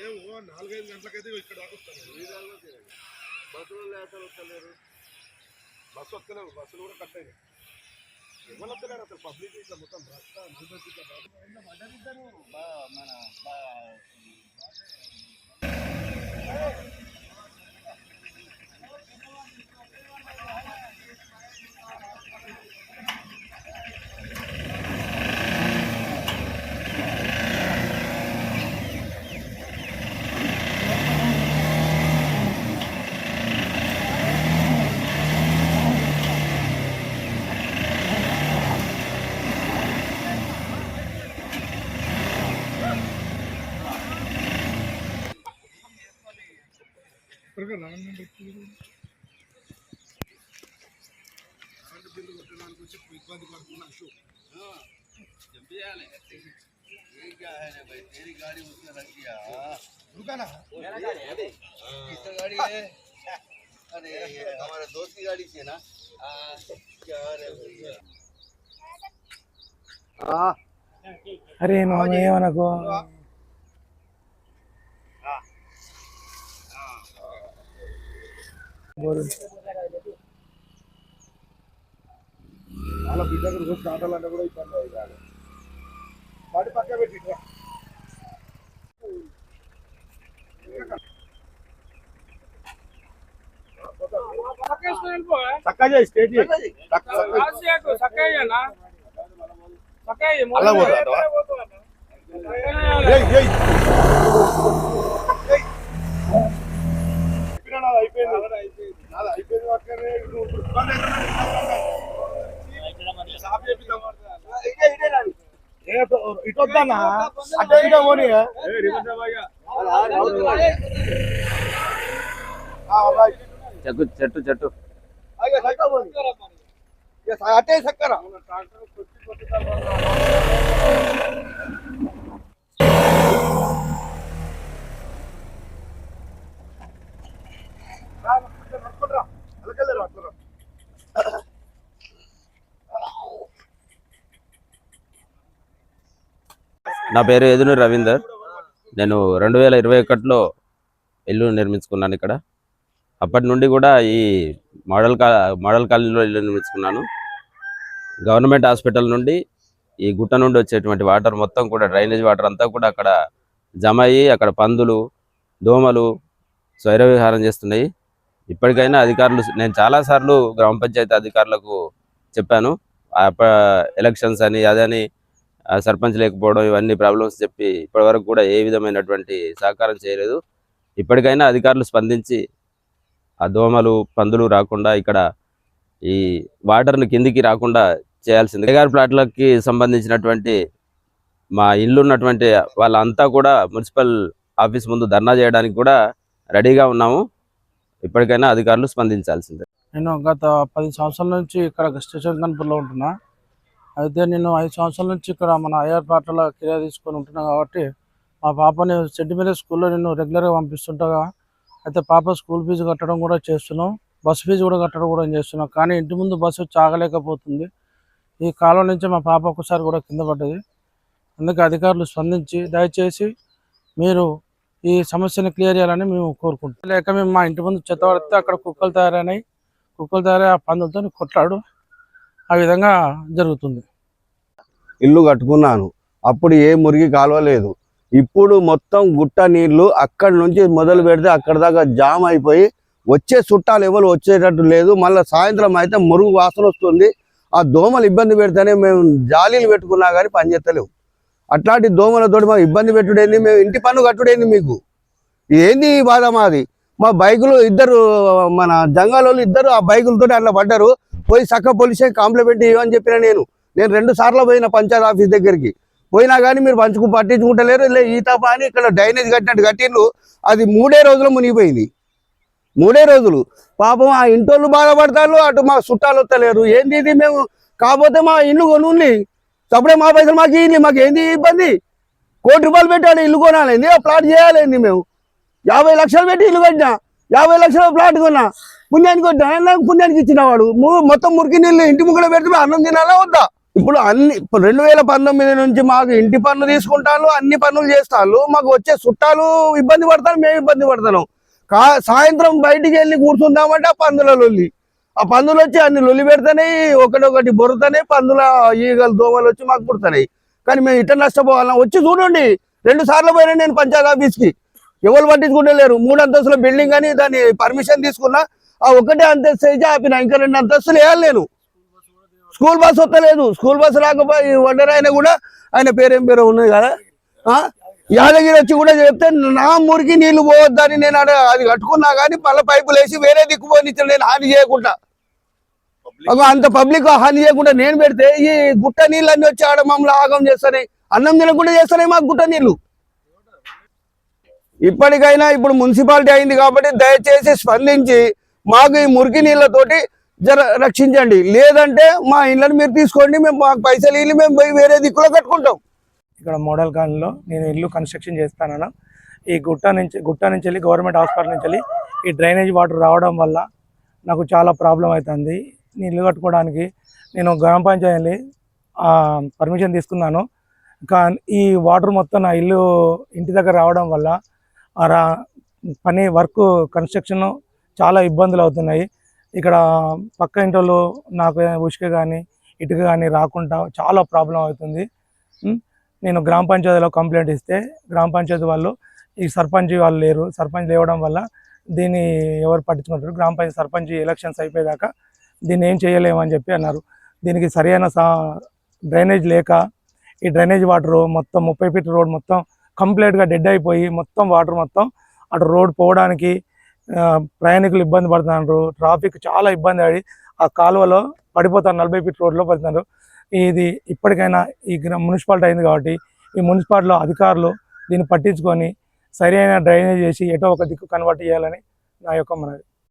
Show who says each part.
Speaker 1: ఏమో నాలుగైదు గంటలకైతే ఇక్కడ దాకా వస్తాను బస్సులో లేకపోతే వస్తలేరు. బస్సు వస్తలేవు బస్సులు కూడా కట్ అయినాయి. ఎవరు వస్తలేరు అసలు? పబ్లిక్ ఇట్లా మొత్తం రస్తా ఇట్లా ఇప్పటికే కరెంటు బిల్లు కొట్టడానికి వచ్చి ఇబ్బంది పడుతున్నా షూ
Speaker 2: ये क्या है रे भाई तेरी गाड़ी उसने रख दिया
Speaker 1: దుకాణా
Speaker 2: किसका गाड़ी है अरे ये हमारे दोस्त की गाड़ी थी ना आ, क्या रे भैया
Speaker 3: అరే మామ ఏమనకు
Speaker 1: వాళ్ళ బిడ్డకు రోజు దాటాలంటే కూడా ఇబ్బంది అయ్యి కాదు వాటి పక్క పెట్టి ఇట్రా. చక్కగా చేయి స్టేట్ చేయి చక్క- చక్క- అలా పోతుందా? ఇటు వద్దన్నా అటు ఇటు పోనీ.
Speaker 4: చెట్టు చెట్టు. చెట్టు
Speaker 1: అటే చక్కరా
Speaker 4: నా పేరు ఎదురు రవీందర్. నేను రెండు వేల ఇరవై ఒకటిలో ఇల్లు నిర్మించుకున్నాను ఇక్కడ. అప్పటి నుండి కూడా ఈ మోడల్ కా మోడల్ కాలనీలో ఇల్లు నిర్మించుకున్నాను. గవర్నమెంట్ హాస్పిటల్ నుండి ఈ గుట్ట నుండి వచ్చేటువంటి వాటర్ మొత్తం కూడా డ్రైనేజ్ వాటర్ అంతా కూడా అక్కడ జమ అయ్యి అక్కడ పందులు దోమలు స్వైర విహారం చేస్తున్నాయి. ఇప్పటికైనా అధికారులు నేను చాలాసార్లు గ్రామ పంచాయతీ అధికారులకు చెప్పాను. ఎలక్షన్స్ అని అదని సర్పంచ్ లేకపోవడం ఇవన్నీ ప్రాబ్లమ్స్ చెప్పి ఇప్పటివరకు కూడా ఏ విధమైనటువంటి సహకారం చేయలేదు. ఇప్పటికైనా అధికారులు స్పందించి ఆ దోమలు పందులు రాకుండా ఇక్కడ ఈ వాటర్ని కిందికి రాకుండా చేయాల్సింది. బేగార్ ప్లాట్లకి సంబంధించినటువంటి మా ఇల్లు ఉన్నటువంటి వాళ్ళంతా కూడా మున్సిపల్ ఆఫీస్ ముందు ధర్నా చేయడానికి కూడా రెడీగా ఉన్నాము. ఇప్పటికైనా అధికారులు స్పందించాల్సిందే.
Speaker 3: నేను గత పది సంవత్సరాల నుంచి ఇక్కడ స్టేషన్ కన్పూర్లో ఉంటున్నా. అయితే నేను ఐదు సంవత్సరాల నుంచి ఇక్కడ మన అయ్యార్ పాటలో కిరా తీసుకొని ఉంటున్నాను కాబట్టి మా పాపని సెంటిమీటర్ స్కూల్లో నేను రెగ్యులర్గా పంపిస్తుంటగా. అయితే పాప స్కూల్ ఫీజు కట్టడం కూడా చేస్తున్నాం. బస్ ఫీజు కూడా కట్టడం కూడా చేస్తున్నాం. కానీ ఇంటి ముందు బస్సు చాగలేకపోతుంది. ఈ కాలం నుంచి మా పాప ఒకసారి కూడా కింద పడ్డది. అందుకే అధికారులు స్పందించి దయచేసి మీరు ఈ సమస్యను క్లియర్ చేయాలని మేము కోరుకుంటాం లేక మేము మా ఇంటి ముందు చెత్త పడితే అక్కడ కుక్కలు తయారైనాయి. కుక్కలు తయారై ఆ పందులతో కొట్లాడు. ఆ విధంగా జరుగుతుంది.
Speaker 5: ఇల్లు కట్టుకున్నాను. అప్పుడు ఏ మురిగి కాలువ లేదు. ఇప్పుడు మొత్తం గుట్ట నీళ్ళు అక్కడి నుంచి మొదలు పెడితే అక్కడ దాకా జామ్ అయిపోయి వచ్చే చుట్టాలు ఎవరు వచ్చేటట్టు లేదు. మళ్ళీ సాయంత్రం అయితే మురుగు వాసన వస్తుంది. ఆ దోమలు ఇబ్బంది పెడితేనే మేము జాలీలు పెట్టుకున్నా కానీ పనిచేస్తలేవు అట్లాంటి దోమలతోటి మాకు ఇబ్బంది పెట్టుడేంది? మేము ఇంటి పన్ను కట్టుడేంది మీకు? ఏంది ఈ బాధ మాది? మా బైకులు ఇద్దరు మన జంగాలోళ్ళు ఇద్దరు ఆ బైకులతో అట్లా పడ్డారు. పోయి చక్క పోలీసే కాంప్లిమెంట్ ఇవ్వని చెప్పిన నేను. నేను రెండు సార్లు పోయిన పంచాయత్ ఆఫీస్ దగ్గరికి. పోయినా కానీ మీరు పంచుకు పట్టించుకుంటలేరు. లే ఈత పాని ఇక్కడ డ్రైనేజ్ కట్టినట్టు కట్టిండ్రు. అది మూడే రోజులు మునిగిపోయింది. మూడే రోజులు. పాపం ఆ ఇంటోళ్ళు బాధపడతారు అటు మా చుట్టాలు వస్తలేరు. ఏంది ఇది మేము? కాకపోతే మా ఇల్లు కొనుంది. తప్పుడే మా పైసలు మాకు ఇది మాకు ఏంది ఇబ్బంది? కోటి రూపాయలు పెట్టాలి ఇల్లు కొనాలి. ఆ ప్లాట్ చేయాలండి మేము? యాభై లక్షలు పెట్టి ఇల్లు కట్టినా. యాభై లక్షల ప్లాట్ కొన్నా. పుణ్యానికి కొట్టినా పుణ్యానికి ఇచ్చినవాడు మొత్తం మురికి నీళ్ళు ఇంటి ముగ్గులో పెడితే అన్నం తినాలా వద్దా? ఇప్పుడు అన్ని ఇప్పుడు రెండు వేల పంతొమ్మిది నుంచి మాకు ఇంటి పన్ను తీసుకుంటాను అన్ని పనులు చేస్తాను మాకు వచ్చే చుట్టాలు ఇబ్బంది పడతాను మేము ఇబ్బంది పడతాను కా సాయంత్రం బయటికి వెళ్ళి కూర్చుందామంటే ఆ పందుల లొల్లి. ఆ పందులు వచ్చి అన్ని లొల్లి పెడతాయి ఒకటొకటి బొరుతాయి పందుల ఈగలు దోమలు వచ్చి మాకు పుడతాయి. కానీ మేము ఇట్ట నష్టపోవాలా? వచ్చి చూడండి. రెండు సార్లు పోయినా నేను పంచాయత్ ఆఫీస్కి. ఎవరు పట్టించుకుంటే లేరు మూడు అంతస్తుల బిల్డింగ్ అని దాని పర్మిషన్ తీసుకున్నా ఆ ఒకటే అంతస్తు అయితే ఆపిన. ఇంకా రెండు అంతస్తులు వేయలేను స్కూల్ బస్ వస్తలేదు. స్కూల్ బస్ రాకపోయి వండర్ ఆయన కూడా ఆయన పేరేం పేరు ఉన్నది కదా? ఆ? యాదగిరి వచ్చి కూడా చెప్తే నా మురికి నీళ్ళు పోవద్దని నేను ఆడ అది కట్టుకున్నా కానీ మళ్ళీ పైపులు వేసి వేరే దిక్కుపోనిచ్చాను నేను హాని చేయకుండా. అంత పబ్లిక్ హాని చేయకుండా నేను పెడితే ఈ గుట్ట నీళ్ళు అన్ని వచ్చి ఆడ మమ్మల్ని ఆగం చేస్తానే. అన్నం తినకుండా చేస్తున్నాయి మాకు గుట్ట నీళ్ళు. ఇప్పటికైనా ఇప్పుడు మున్సిపాలిటీ అయింది కాబట్టి దయచేసి స్పందించి మాకు ఈ మురికి నీళ్ళతోటి జర రక్షించండి. లేదంటే మా ఇళ్ళని మీరు తీసుకోండి మేము మాకు పైసలు ఇల్లు మేము పోయి వేరే దిక్కులో కట్టుకుంటాం.
Speaker 6: ఇక్కడ మోడల్ కాలనీలో నేను ఇల్లు కన్స్ట్రక్షన్ చేస్తాను ఈ గుట్ట నుంచి గుట్ట నుంచి వెళ్ళి గవర్నమెంట్ హాస్పిటల్ నుంచి వెళ్ళి ఈ డ్రైనేజ్ వాటర్ రావడం వల్ల నాకు చాలా ప్రాబ్లం అవుతుంది. నేను ఇల్లు కట్టుకోవడానికి నేను గ్రామ పంచాయతీ పర్మిషన్ తీసుకున్నాను. కానీ ఈ వాటర్ మొత్తం నా ఇల్లు ఇంటి దగ్గర రావడం వల్ల పని వర్క్ కన్స్ట్రక్షన్ చాలా ఇబ్బందులు అవుతున్నాయి. ఇక్కడ పక్క ఇంటి నాకు ఉసుక కానీ ఇటుక కానీ రాకుండా చాలా ప్రాబ్లం అవుతుంది. నేను గ్రామ పంచాయతీలో కంప్లైంట్ ఇస్తే గ్రామ పంచాయతీ వాళ్ళు ఈ సర్పంచ్ వాళ్ళు లేరు. సర్పంచ్ లేవడం వల్ల దీన్ని ఎవరు పట్టించుకుంటారు? గ్రామ పంచాయతీ సర్పంచ్ ఎలక్షన్స్ అయిపోయేదాకా దీన్ని ఏం చేయలేమని చెప్పి అన్నారు. దీనికి సరైన సా డ్రైనేజ్ లేక ఈ డ్రైనేజ్ వాటర్ మొత్తం ముప్పై ఫీట్ రోడ్ మొత్తం కంప్లీట్గా డెడ్ అయిపోయి మొత్తం వాటర్ మొత్తం అటు రోడ్ పోవడానికి ప్రయాణికులు ఇబ్బంది పడుతున్నారు. ట్రాఫిక్ చాలా ఇబ్బంది పడి ఆ కాలువలో పడిపోతారు. నలభై ఫీట్ రోడ్లో పడుతున్నారు. ఇది ఇప్పటికైనా ఈ మున్సిపాలిటీ అయింది కాబట్టి ఈ మున్సిపాలిటీలో అధికారులు దీన్ని పట్టించుకొని సరైన డ్రైనేజ్ చేసి ఎటో ఒక దిక్కు కన్వర్ట్ చేయాలని నా యొక్క మనవి.